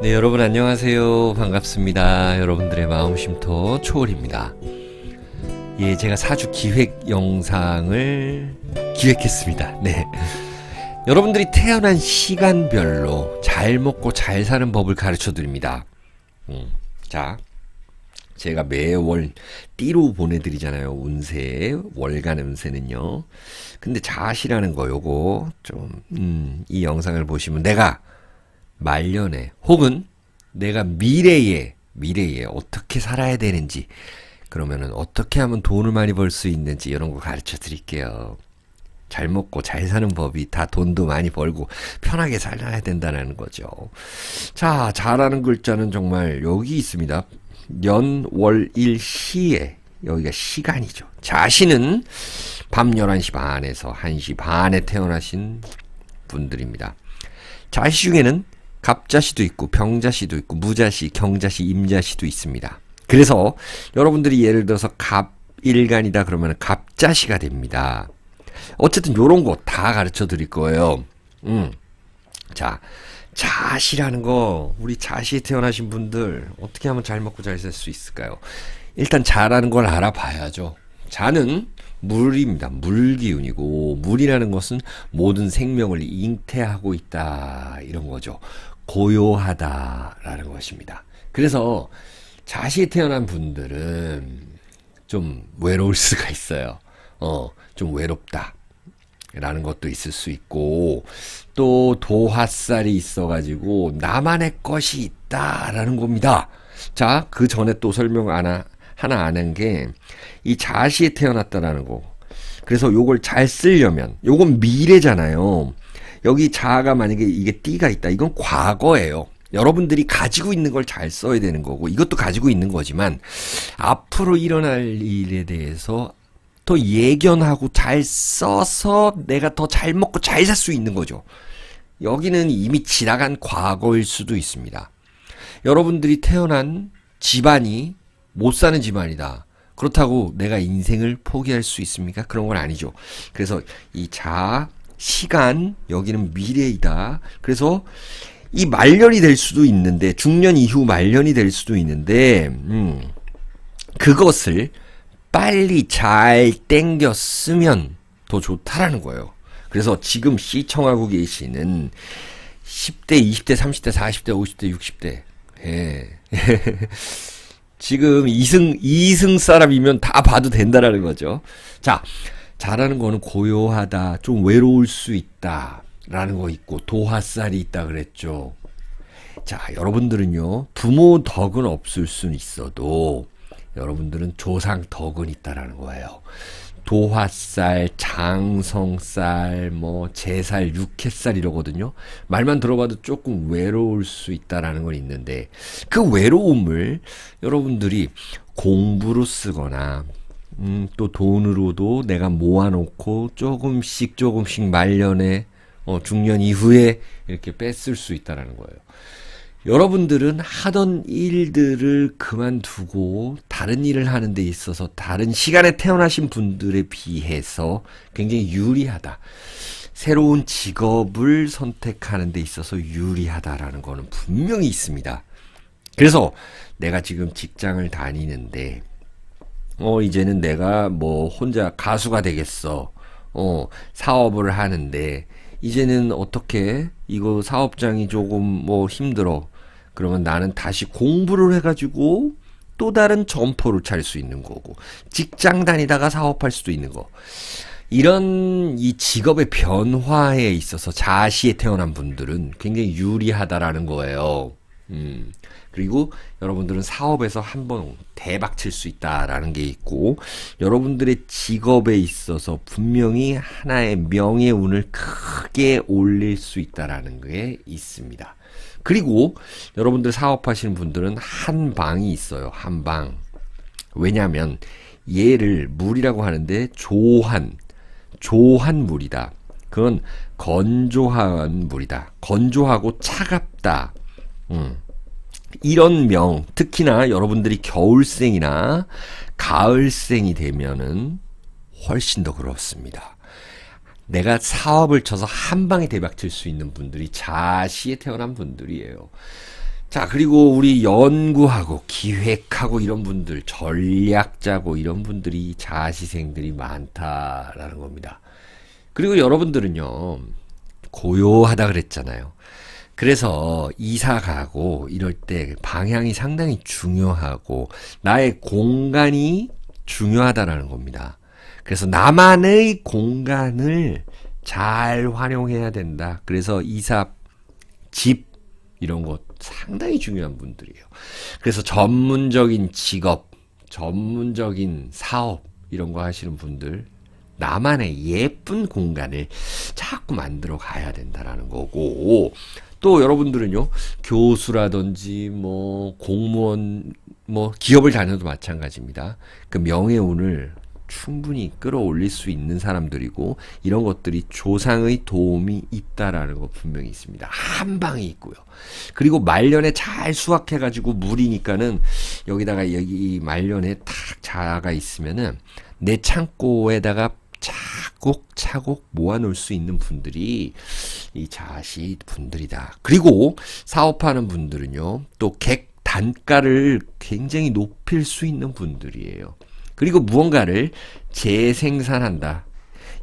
네, 여러분 안녕하세요. 반갑습니다. 여러분들의 마음 쉼터 초월입니다. 예, 제가 사주 기획 영상을 기획했습니다. 네. 여러분들이 태어난 시간별로 잘 먹고 잘 사는 법을 가르쳐 드립니다. 음, 자, 제가 매월 띠로 보내드리잖아요. 운세, 월간 운세는요. 근데 자시라는 거, 요거, 좀, 음, 이 영상을 보시면 내가 말년에 혹은 내가 미래에 미래에 어떻게 살아야 되는지 그러면은 어떻게 하면 돈을 많이 벌 수 있는지 이런 거 가르쳐 드릴게요. 잘 먹고 잘 사는 법이 다 돈도 많이 벌고 편하게 살아야 된다는 거죠. 자, 잘하는 글자는 정말 여기 있습니다. 연, 월, 일, 시에 여기가 시간이죠. 자신은 밤 11시 반에서 1시 반에 태어나신 분들입니다. 자시 중에는 갑자시도 있고 병자시도 있고 무자시, 경자시, 임자시도 있습니다. 그래서 여러분들이 예를 들어서 갑일간이다 그러면 갑자시가 됩니다. 어쨌든 요런 거 다 가르쳐 드릴 거예요. 음. 자, 자시라는 거 우리 자시에 태어나신 분들 어떻게 하면 잘 먹고 잘 살 수 있을까요? 일단 자라는 걸 알아봐야죠. 자는 물입니다. 물 기운이고 물이라는 것은 모든 생명을 잉태하고 있다 이런 거죠. 고요하다라는 것입니다. 그래서 자시에 태어난 분들은 좀 외로울 수가 있어요. 어, 좀 외롭다. 라는 것도 있을 수 있고 또 도화살이 있어가지고 나만의 것이 있다라는 겁니다. 자, 그 전에 또 설명 하나 하나 아는 게 이 자시에 태어났다라는 거. 그래서 요걸 잘 쓰려면 요건 미래잖아요. 여기 자가 만약에 이게 띠가 있다. 이건 과거예요. 여러분들이 가지고 있는 걸 잘 써야 되는 거고 이것도 가지고 있는 거지만 앞으로 일어날 일에 대해서 더 예견하고 잘 써서 내가 더 잘 먹고 잘 살 수 있는 거죠. 여기는 이미 지나간 과거일 수도 있습니다. 여러분들이 태어난 집안이 못 사는 집안이다. 그렇다고 내가 인생을 포기할 수 있습니까? 그런 건 아니죠. 그래서 이 자, 시간, 여기는 미래이다. 그래서 이 말년이 될 수도 있는데, 중년 이후 말년이 될 수도 있는데, 음, 그것을 빨리 잘 땡겨 쓰면 더 좋다라는 거예요. 그래서 지금 시청하고 계시는 10대, 20대, 30대, 40대, 50대, 60대, 예. 지금 이승, 이승 사람이면 다 봐도 된다라는 거죠. 자, 잘하는 거는 고요하다, 좀 외로울 수 있다, 라는 거 있고, 도화살이 있다 그랬죠. 자, 여러분들은요, 부모 덕은 없을 수는 있어도, 여러분들은 조상 덕은 있다라는 거예요. 도화살, 장성살, 뭐 제살, 육회살 이러거든요. 말만 들어봐도 조금 외로울 수 있다라는 건 있는데 그 외로움을 여러분들이 공부로 쓰거나 음, 또 돈으로도 내가 모아놓고 조금씩 조금씩 말년에 어, 중년 이후에 이렇게 뺐을 수 있다라는 거예요. 여러분들은 하던 일들을 그만두고 다른 일을 하는 데 있어서 다른 시간에 태어나신 분들에 비해서 굉장히 유리하다. 새로운 직업을 선택하는 데 있어서 유리하다라는 거는 분명히 있습니다. 그래서 내가 지금 직장을 다니는데 어 이제는 내가 뭐 혼자 가수가 되겠어. 어 사업을 하는데 이제는 어떻게 이거 사업장이 조금 뭐 힘들어. 그러면 나는 다시 공부를 해가지고 또 다른 점포를 차릴 수 있는 거고 직장 다니다가 사업할 수도 있는 거. 이런 이 직업의 변화에 있어서 자시에 태어난 분들은 굉장히 유리하다라는 거예요. 음. 그리고 여러분들은 사업에서 한번 대박 칠 수 있다라는 게 있고 여러분들의 직업에 있어서 분명히 하나의 명예운을 크게 올릴 수 있다라는 게 있습니다. 그리고 여러분들 사업하시는 분들은 한 방이 있어요. 한 방. 왜냐하면 얘를 물이라고 하는데 조한, 조한 물이다. 그건 건조한 물이다. 건조하고 차갑다. 음. 이런 명, 특히나 여러분들이 겨울생이나 가을생이 되면은 훨씬 더 그렇습니다. 내가 사업을 쳐서 한 방에 대박 칠 수 있는 분들이 자시에 태어난 분들이에요. 자, 그리고 우리 연구하고 기획하고 이런 분들, 전략자고 이런 분들이 자시생들이 많다라는 겁니다. 그리고 여러분들은요, 고요하다 그랬잖아요. 그래서 이사 가고 이럴 때 방향이 상당히 중요하고 나의 공간이 중요하다라는 겁니다. 그래서 나만의 공간을 잘 활용해야 된다. 그래서 이사, 집, 이런 것 상당히 중요한 분들이에요. 그래서 전문적인 직업, 전문적인 사업, 이런 거 하시는 분들, 나만의 예쁜 공간을 자꾸 만들어 가야 된다라는 거고, 또 여러분들은요, 교수라든지 뭐 공무원, 뭐 기업을 다녀도 마찬가지입니다. 그 명예운을 충분히 끌어올릴 수 있는 사람들이고 이런 것들이 조상의 도움이 있다라는 거 분명히 있습니다. 한 방에 있고요. 그리고 말년에 잘 수확해 가지고 물이니까는 여기다가 여기 말년에 탁 자가 있으면은 내 창고에다가 차곡차곡 모아놓을 수 있는 분들이 이 자시 분들이다. 그리고 사업하는 분들은요, 또 객 단가를 굉장히 높일 수 있는 분들이에요. 그리고 무언가를 재생산한다.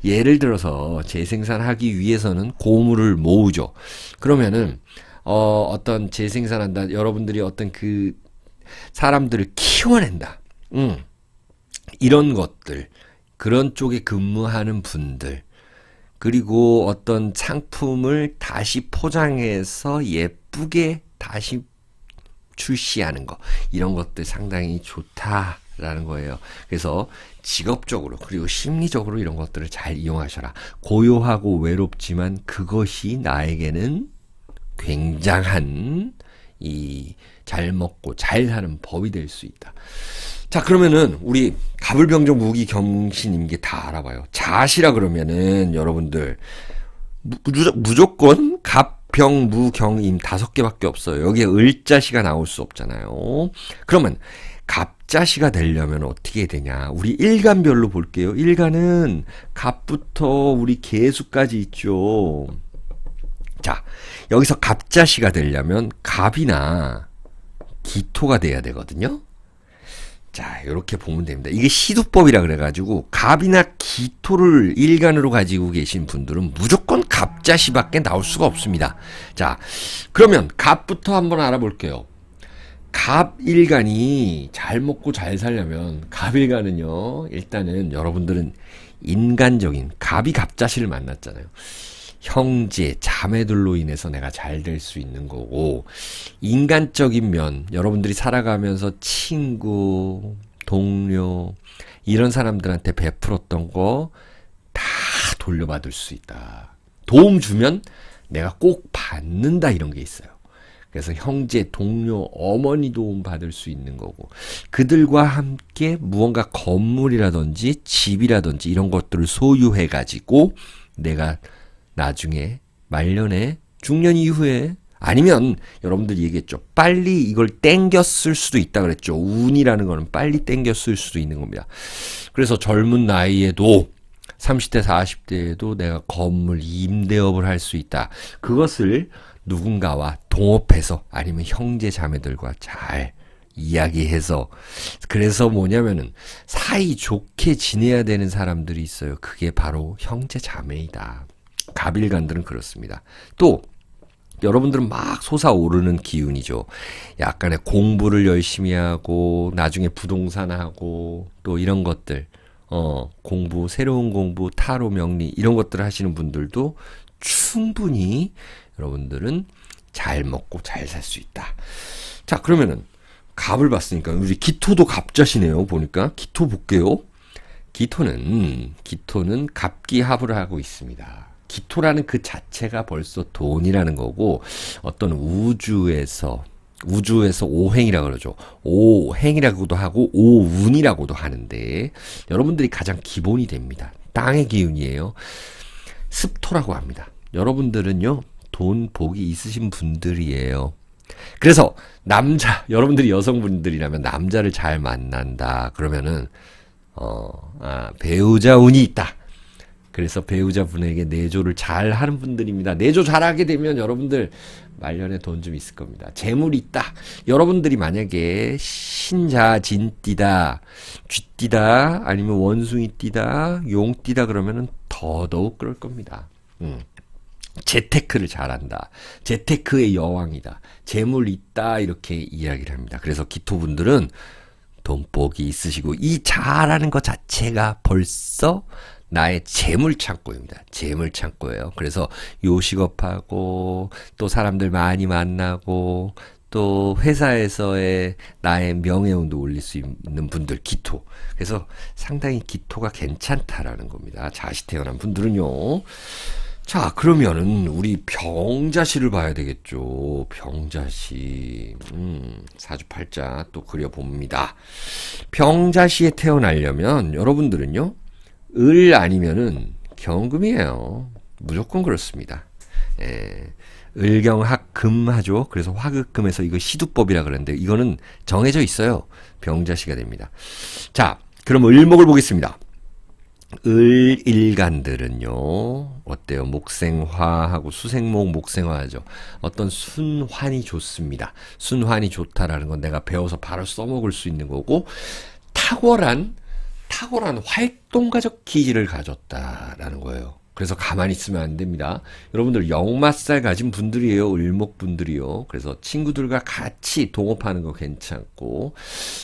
예를 들어서 재생산하기 위해서는 고물을 모으죠. 그러면은 어, 어떤 재생산한다. 여러분들이 어떤 그 사람들을 키워낸다. 음. 이런 것들. 그런 쪽에 근무하는 분들. 그리고 어떤 상품을 다시 포장해서 예쁘게 다시 출시하는 거. 이런 것들 상당히 좋다 라는 거예요. 그래서 직업적으로 그리고 심리적으로 이런 것들을 잘 이용하셔라. 고요하고 외롭지만 그것이 나에게는 굉장한 이 잘 먹고 잘 사는 법이 될 수 있다. 자, 그러면은 우리 가불병정 무기 경신임기 다 알아봐요. 자시라 그러면은 여러분들 무, 무조건 갑병 무경임 다섯 개밖에 없어요. 여기에 을자시가 나올 수 없잖아요. 그러면 갑자시가 되려면 어떻게 되냐? 우리 일간별로 볼게요. 일간은 갑부터 우리 개수까지 있죠. 자, 여기서 갑자시가 되려면 갑이나 기토가 돼야 되거든요. 자, 이렇게 보면 됩니다. 이게 시두법이라 그래가지고 갑이나 기토를 일간으로 가지고 계신 분들은 무조건 갑자시밖에 나올 수가 없습니다. 자, 그러면 갑부터 한번 알아볼게요. 갑일간이 잘 먹고 잘 살려면 갑일간은요. 일단은 여러분들은 인간적인 갑이 갑자시를 만났잖아요. 형제, 자매들로 인해서 내가 잘 될 수 있는 거고, 인간적인 면, 여러분들이 살아가면서 친구, 동료, 이런 사람들한테 베풀었던 거 다 돌려받을 수 있다. 도움 주면 내가 꼭 받는다 이런 게 있어요. 그래서 형제, 동료, 어머니 도움 받을 수 있는 거고, 그들과 함께 무언가 건물이라든지 집이라든지 이런 것들을 소유해 가지고 내가 나중에 말년에 중년 이후에 아니면 여러분들 얘기했죠. 빨리 이걸 땡겼을 수도 있다 그랬죠. 운이라는 거는 빨리 땡겼을 수도 있는 겁니다. 그래서 젊은 나이에도 30대, 40대에도 내가 건물 임대업을 할 수 있다. 그것을 누군가와 동업해서 아니면 형제 자매들과 잘 이야기해서 그래서 뭐냐면은 사이 좋게 지내야 되는 사람들이 있어요. 그게 바로 형제 자매이다. 갑일간들은 그렇습니다. 또 여러분들은 막 솟아오르는 기운이죠. 약간의 공부를 열심히 하고 나중에 부동산 하고 또 이런 것들 어 공부 새로운 공부 타로 명리 이런 것들을 하시는 분들도 충분히 여러분들은 잘 먹고 잘 살 수 있다. 자 그러면은 갑을 봤으니까 우리 기토도 갑자시네요. 보니까 기토 볼게요. 기토는 기토는 갑기합을 하고 있습니다. 기토라는 그 자체가 벌써 돈이라는 거고 어떤 우주에서 우주에서 오행이라 그러죠. 오행이라고도 하고 오운이라고도 하는데 여러분들이 가장 기본이 됩니다. 땅의 기운이에요. 습토라고 합니다. 여러분들은요. 돈 복이 있으신 분들이에요. 그래서 남자 여러분들이 여성분들이라면 남자를 잘 만난다 그러면은 어 아, 배우자 운이 있다. 그래서 배우자분에게 내조를 잘 하는 분들입니다. 내조 잘하게 되면 여러분들 말년에 돈 좀 있을 겁니다. 재물이 있다. 여러분들이 만약에 신자 진띠다, 쥐띠다, 아니면 원숭이띠다, 용띠다 그러면은 더더욱 그럴 겁니다. 음. 재테크를 잘한다. 재테크의 여왕이다. 재물 있다. 이렇게 이야기를 합니다. 그래서 기토분들은 돈복이 있으시고 이 잘하는 것 자체가 벌써 나의 재물 창고입니다. 재물 창고예요. 그래서 요식업하고 또 사람들 많이 만나고 또 회사에서의 나의 명예운도 올릴 수 있는 분들 기토. 그래서 상당히 기토가 괜찮다라는 겁니다. 자시 태어난 분들은요. 자, 그러면은 우리 병자씨를 봐야 되겠죠. 병자씨. 음, 사주팔자 또 그려봅니다. 병자씨에 태어나려면 여러분들은요. 을 아니면은 경금이에요. 무조건 그렇습니다. 예. 을경학금 하죠. 그래서 화극금에서 이거 시두법이라 그러는데 이거는 정해져 있어요. 병자씨가 됩니다. 자, 그럼 을목을 보겠습니다. 을일간들은요 어때요? 목생화하고 수생목 목생화죠. 어떤 순환이 좋습니다. 순환이 좋다라는 건 내가 배워서 바로 써먹을 수 있는 거고 탁월한 탁월한 활동가적 기질을 가졌다라는 거예요. 그래서 가만히 있으면 안 됩니다. 여러분들 역맛살 가진 분들이에요. 을목 분들이요. 그래서 친구들과 같이 동업하는 거 괜찮고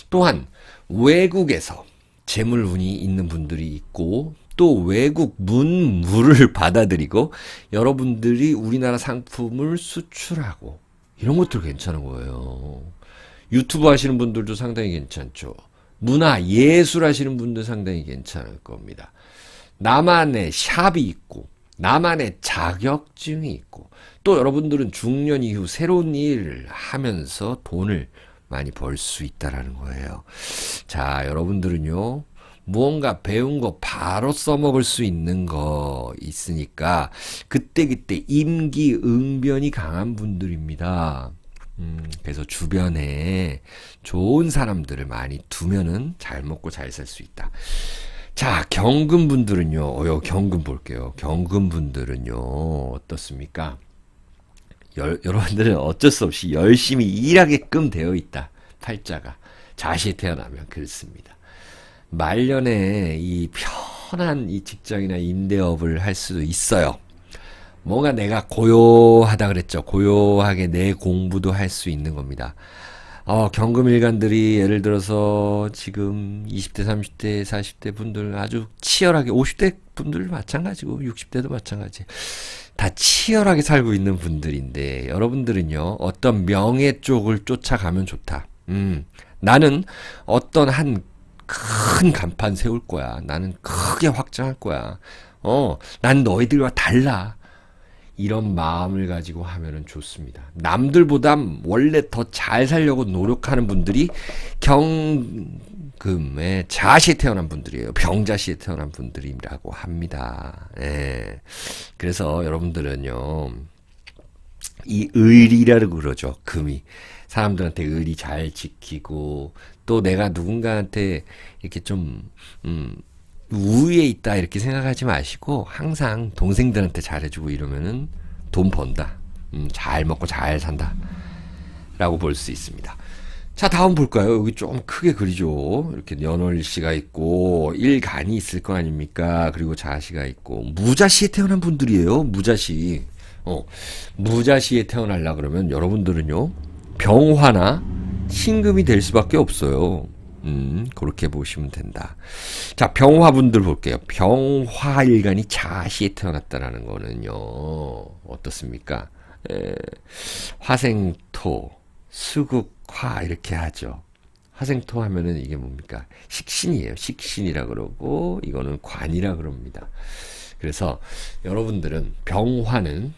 또한 외국에서 재물운이 있는 분들이 있고 또 외국 문물을 받아들이고 여러분들이 우리나라 상품을 수출하고 이런 것들 괜찮은 거예요. 유튜브 하시는 분들도 상당히 괜찮죠. 문화, 예술 하시는 분들 상당히 괜찮을 겁니다. 나만의 샵이 있고 나만의 자격증이 있고 또 여러분들은 중년 이후 새로운 일을 하면서 돈을 많이 벌 수 있다라는 거예요. 자, 여러분들은요. 무언가 배운 거 바로 써먹을 수 있는 거 있으니까 그때그때 임기응변이 강한 분들입니다. 음, 그래서 주변에 좋은 사람들을 많이 두면은 잘 먹고 잘 살 수 있다. 자, 경금 분들은요, 어, 경금 볼게요. 경금 분들은요, 어떻습니까? 여, 여러분들은 어쩔 수 없이 열심히 일하게끔 되어 있다. 팔자가. 자시 태어나면 그렇습니다. 말년에 이 편한 이 직장이나 임대업을 할 수도 있어요. 뭔가 내가 고요하다 그랬죠. 고요하게 내 공부도 할 수 있는 겁니다. 어, 경금일간들이 예를 들어서 지금 20대, 30대, 40대 분들 아주 치열하게 50대 분들 마찬가지고 60대도 마찬가지. 다 치열하게 살고 있는 분들인데 여러분들은요. 어떤 명예 쪽을 쫓아가면 좋다. 음. 나는 어떤 한 큰 간판 세울 거야. 나는 크게 확장할 거야. 어, 난 너희들과 달라. 이런 마음을 가지고 하면은 좋습니다. 남들보다 원래 더 잘 살려고 노력하는 분들이 경금에 자시에 태어난 분들이에요. 병자시에 태어난 분들이라고 합니다. 예. 그래서 여러분들은요, 이 의리라고 그러죠. 금이. 사람들한테 의리 잘 지키고, 또 내가 누군가한테 이렇게 좀, 음, 우위에 있다 이렇게 생각하지 마시고 항상 동생들한테 잘해주고 이러면은 돈 번다. 음, 잘 먹고 잘 산다. 라고 볼 수 있습니다. 자, 다음 볼까요? 여기 좀 크게 그리죠. 이렇게 연월씨가 있고, 일간이 있을 거 아닙니까? 그리고 자시가 있고, 무자시에 태어난 분들이에요. 무자시. 어, 무자시에 태어날라 그러면 여러분들은요, 병화나 신금이 될 수밖에 없어요. 음, 그렇게 보시면 된다. 자, 병화분들 볼게요. 병화일간이 자시에 태어났다라는 거는요, 어떻습니까? 에, 화생토, 수국화, 이렇게 하죠. 화생토 하면은 이게 뭡니까? 식신이에요. 식신이라 그러고, 이거는 관이라 그럽니다. 그래서 여러분들은 병화는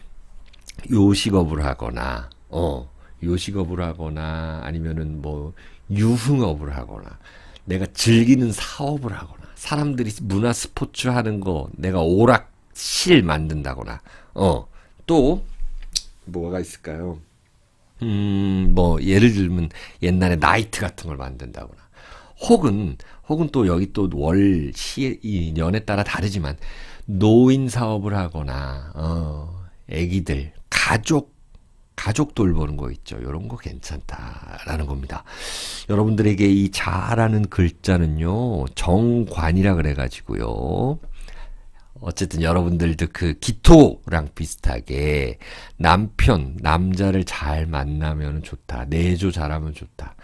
요식업을 하거나, 어, 요식업을 하거나, 아니면은 뭐, 유흥업을 하거나 내가 즐기는 사업을 하거나 사람들이 문화 스포츠 하는 거 내가 오락실 만든다거나 어 또 뭐가 있을까요? 음 뭐 예를 들면 옛날에 나이트 같은 걸 만든다거나 혹은 혹은 또 여기 또 월 시 이 년에 따라 다르지만 노인 사업을 하거나 어 아기들 가족 가족 돌보는 거 있죠. 이런 거 괜찮다라는 겁니다. 여러분들에게 이 자라는 글자는요. 정관이라 그래 가지고요. 어쨌든 여러분들도 그 기토랑 비슷하게 남편, 남자를 잘 만나면 좋다. 내조 잘하면 좋다.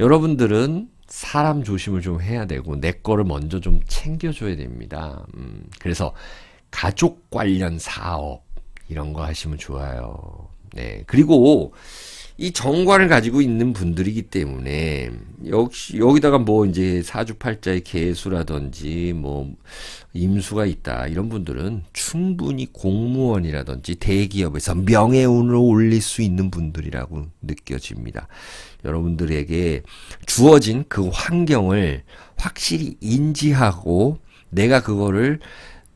여러분들은 사람 조심을 좀 해야 되고 내 거를 먼저 좀 챙겨줘야 됩니다. 음, 그래서 가족 관련 사업 이런 거 하시면 좋아요. 네. 그리고 이 정관을 가지고 있는 분들이기 때문에 역시 여기다가 뭐 이제 사주팔자의 개수라든지 뭐 임수가 있다 이런 분들은 충분히 공무원이라든지 대기업에서 명예운을 올릴 수 있는 분들이라고 느껴집니다. 여러분들에게 주어진 그 환경을 확실히 인지하고 내가 그거를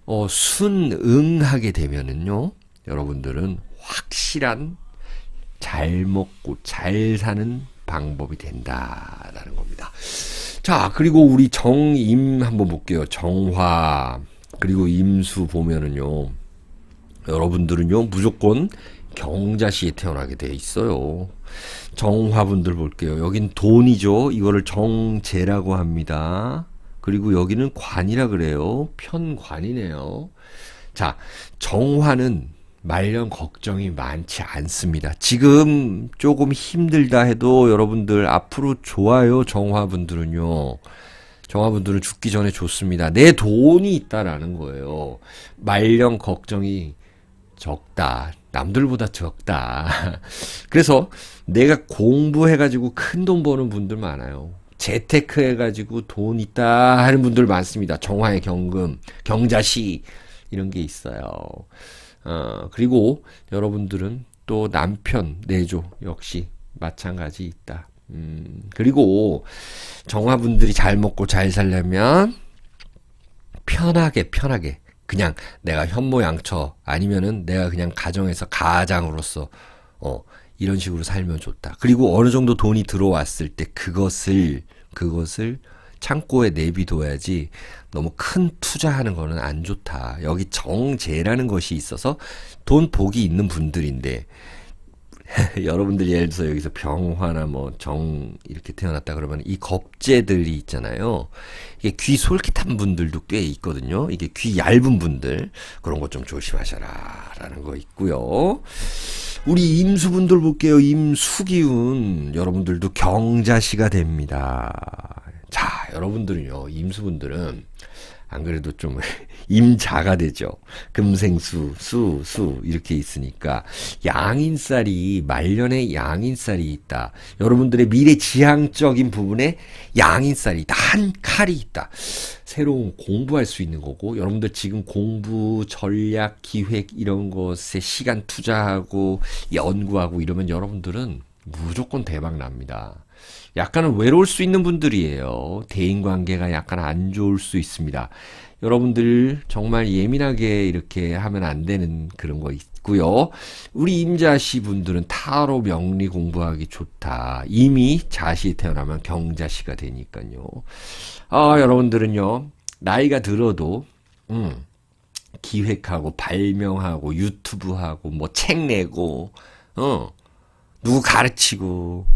어, 순응하게 되면은요, 여러분들은 확실한 잘 먹고 잘 사는 방법이 된다라는 겁니다. 자, 그리고 우리 정임 한번 볼게요. 정화 그리고 임수 보면은요. 여러분들은요 무조건 경자시에 태어나게 돼 있어요. 정화분들 볼게요. 여긴 돈이죠. 이거를 정제라고 합니다. 그리고 여기는 관이라 그래요. 편관이네요. 자, 정화는 말년 걱정이 많지 않습니다. 지금 조금 힘들다 해도 여러분들 앞으로 좋아요. 정화분들은요. 정화분들은 죽기 전에 좋습니다. 내 돈이 있다라는 거예요. 말년 걱정이 적다. 남들보다 적다. 그래서 내가 공부해가지고 큰 돈 버는 분들 많아요. 재테크 해가지고 돈 있다 하는 분들 많습니다. 정화의 경금, 경자시, 이런 게 있어요. 어, 그리고 여러분들은 또 남편 내조 역시 마찬가지 있다. 음, 그리고 정화분들이 잘 먹고 잘 살려면 편하게 편하게 그냥 내가 현모양처 아니면은 내가 그냥 가정에서 가장으로서 어 이런 식으로 살면 좋다. 그리고 어느 정도 돈이 들어왔을 때 그것을 그것을 창고에 내비둬야지 너무 큰 투자하는 거는 안 좋다. 여기 정제라는 것이 있어서 돈 복이 있는 분들인데 여러분들이 예를 들어서 여기서 병화나 뭐 정 이렇게 태어났다 그러면 이 겁재들이 있잖아요. 이게 귀 솔깃한 분들도 꽤 있거든요. 이게 귀 얇은 분들 그런 것 좀 조심하셔라라는 거 있고요. 우리 임수분들 볼게요. 임수기운 여러분들도 경자시가 됩니다. 자, 여러분들은요. 임수분들은 안 그래도 좀 임자가 되죠. 금생수, 수, 수 이렇게 있으니까 양인살이 말년에 양인살이 있다. 여러분들의 미래 지향적인 부분에 양인살이 있다. 한 칼이 있다. 새로운 공부할 수 있는 거고 여러분들 지금 공부, 전략, 기획 이런 것에 시간 투자하고 연구하고 이러면 여러분들은 무조건 대박 납니다. 약간은 외로울 수 있는 분들이에요. 대인 관계가 약간 안 좋을 수 있습니다. 여러분들 정말 예민하게 이렇게 하면 안 되는 그런 거 있고요. 우리 임자시 분들은 타로 명리 공부하기 좋다. 이미 자시 태어나면 경자시가 되니까요. 아, 여러분들은요. 나이가 들어도 음, 기획하고 발명하고 유튜브하고 뭐 책 내고 어 누구 가르치고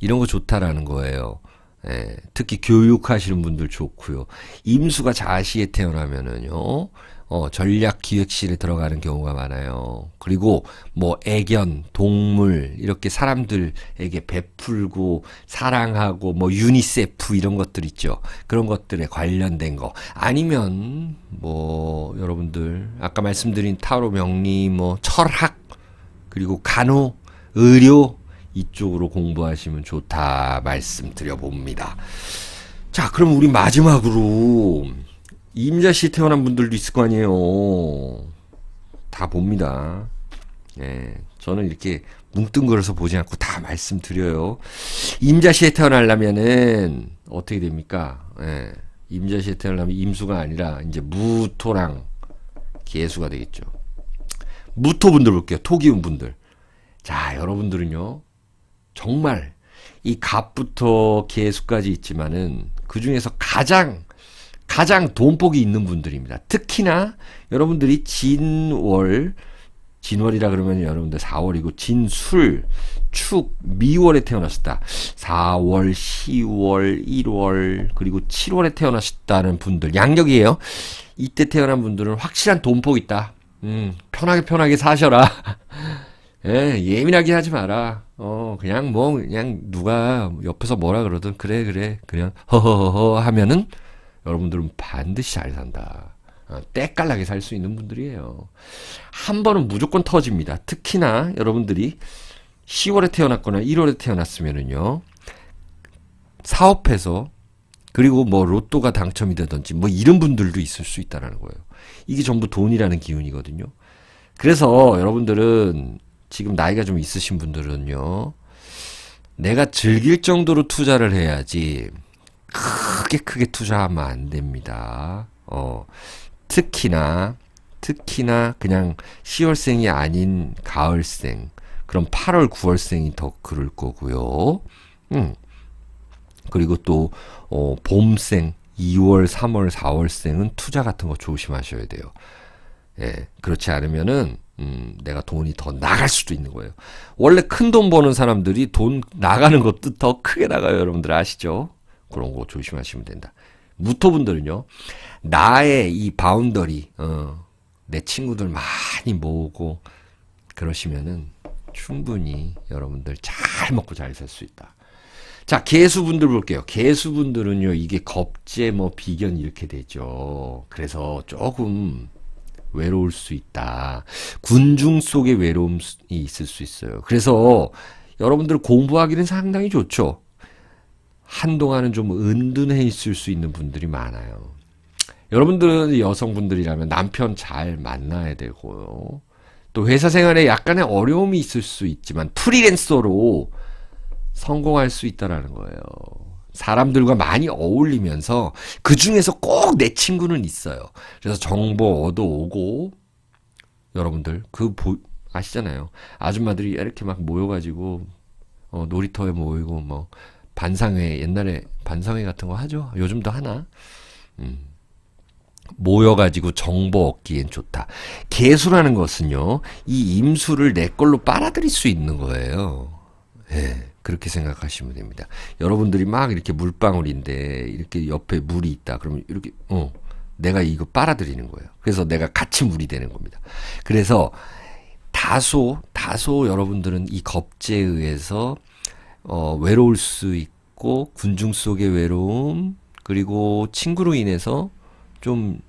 이런 거 좋다라는 거예요. 예, 특히 교육하시는 분들 좋고요. 임수가 자시에 태어나면은요. 어, 전략 기획실에 들어가는 경우가 많아요. 그리고 뭐 애견, 동물 이렇게 사람들에게 베풀고 사랑하고 뭐 유니세프 이런 것들 있죠. 그런 것들에 관련된 거 아니면 뭐 여러분들 아까 말씀드린 타로 명리 뭐 철학 그리고 간호, 의료 이쪽으로 공부하시면 좋다 말씀드려 봅니다. 자, 그럼 우리 마지막으로 임자시 태어난 분들도 있을 거 아니에요. 다 봅니다. 예, 저는 이렇게 뭉뚱그려서 보지 않고 다 말씀드려요. 임자시에 태어나려면은 어떻게 됩니까? 예, 임자시에 태어나면 임수가 아니라 이제 무토랑 개수가 되겠죠. 무토 분들 볼게요. 토기운 분들. 자, 여러분들은요. 정말 이 갑부터 개수까지 있지만은 그 중에서 가장 가장 돈복이 있는 분들입니다. 특히나 여러분들이 진월 진월이라 그러면 여러분들 4월이고 진술 축 미월에 태어나셨다. 4월, 10월, 1월 그리고 7월에 태어나셨다는 분들 양력이에요. 이때 태어난 분들은 확실한 돈복 있다. 음, 편하게 편하게 사셔라. 예, 예민하게 하지 마라. 어, 그냥 뭐, 그냥 누가 옆에서 뭐라 그러든, 그래, 그래, 그냥, 허허허허 하면은, 여러분들은 반드시 잘 산다. 어, 때깔나게 살 수 있는 분들이에요. 한 번은 무조건 터집니다. 특히나 여러분들이 10월에 태어났거나 1월에 태어났으면은요, 사업해서, 그리고 뭐 로또가 당첨이 되든지, 뭐 이런 분들도 있을 수 있다라는 거예요. 이게 전부 돈이라는 기운이거든요. 그래서 여러분들은 지금 나이가 좀 있으신 분들은요, 내가 즐길 정도로 투자를 해야지, 크게 크게 투자하면 안 됩니다. 어, 특히나, 특히나 그냥 10월생이 아닌 가을생, 그럼 8월, 9월생이 더 그럴 거고요. 음. 그리고 또, 어, 봄생, 2월, 3월, 4월생은 투자 같은 거 조심하셔야 돼요. 예, 그렇지 않으면은, 음, 내가 돈이 더 나갈 수도 있는 거예요. 원래 큰 돈 버는 사람들이 돈 나가는 것도 더 크게 나가요. 여러분들 아시죠? 그런 거 조심하시면 된다. 무토분들은요, 나의 이 바운더리, 어, 내 친구들 많이 모으고, 그러시면은 충분히 여러분들 잘 먹고 잘 살 수 있다. 자, 개수분들 볼게요. 개수분들은요, 이게 겁재, 뭐, 비견 이렇게 되죠. 그래서 조금 외로울 수 있다. 군중 속에 외로움이 있을 수 있어요. 그래서 여러분들 공부하기는 상당히 좋죠. 한동안은 좀 은둔해 있을 수 있는 분들이 많아요. 여러분들은 여성분들이라면 남편 잘 만나야 되고요. 또 회사 생활에 약간의 어려움이 있을 수 있지만 프리랜서로 성공할 수 있다라는 거예요. 사람들과 많이 어울리면서 그 중에서 꼭 내 친구는 있어요. 그래서 정보 얻어오고 여러분들 그 보, 아시잖아요. 아줌마들이 이렇게 막 모여가지고 어, 놀이터에 모이고 뭐 반상회 옛날에 반상회 같은 거 하죠. 요즘도 하나. 음. 모여가지고 정보 얻기엔 좋다. 개수라는 것은요, 이 임수를 내 걸로 빨아들일 수 있는 거예요. 예, 그렇게 생각하시면 됩니다. 여러분들이 막 이렇게 물방울인데, 이렇게 옆에 물이 있다. 그러면 이렇게, 어, 내가 이거 빨아들이는 거예요. 그래서 내가 같이 물이 되는 겁니다. 그래서 다소, 다소 여러분들은 이 겁제에 의해서, 어, 외로울 수 있고, 군중 속의 외로움, 그리고 친구로 인해서 좀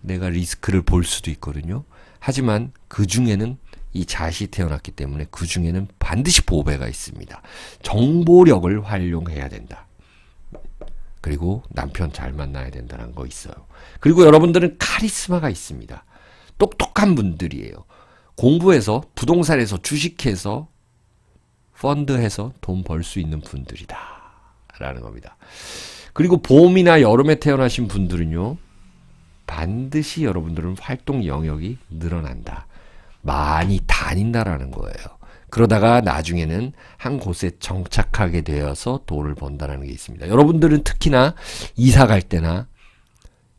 내가 리스크를 볼 수도 있거든요. 하지만 그 중에는 이 자시 태어났기 때문에 그 중에는 반드시 보배가 있습니다. 정보력을 활용해야 된다. 그리고 남편 잘 만나야 된다는 거 있어요. 그리고 여러분들은 카리스마가 있습니다. 똑똑한 분들이에요. 공부해서 부동산에서 주식해서 펀드해서 돈 벌 수 있는 분들이다. 라는 겁니다. 그리고 봄이나 여름에 태어나신 분들은요. 반드시 여러분들은 활동 영역이 늘어난다. 많이 다닌다라는 거예요. 그러다가 나중에는 한 곳에 정착하게 되어서 돈을 번다는 게 있습니다. 여러분들은 특히나 이사 갈 때나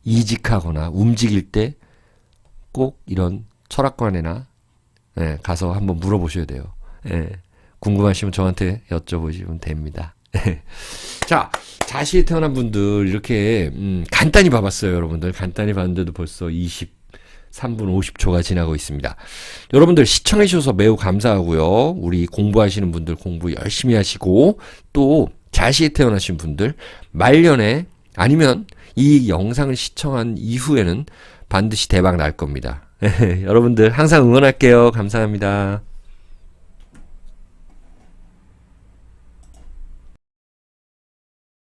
이직하거나 움직일 때 꼭 이런 철학관에나 예, 가서 한번 물어보셔야 돼요. 예, 궁금하시면 저한테 여쭤보시면 됩니다. 자, 자시에 태어난 분들 이렇게 음, 간단히 봐봤어요, 여러분들. 간단히 봤는데도 벌써 23분 50초가 지나고 있습니다. 여러분들 시청해 주셔서 매우 감사하고요. 우리 공부하시는 분들 공부 열심히 하시고 또 자시에 태어나신 분들 말년에 아니면 이 영상을 시청한 이후에는 반드시 대박 날 겁니다. 여러분들 항상 응원할게요. 감사합니다.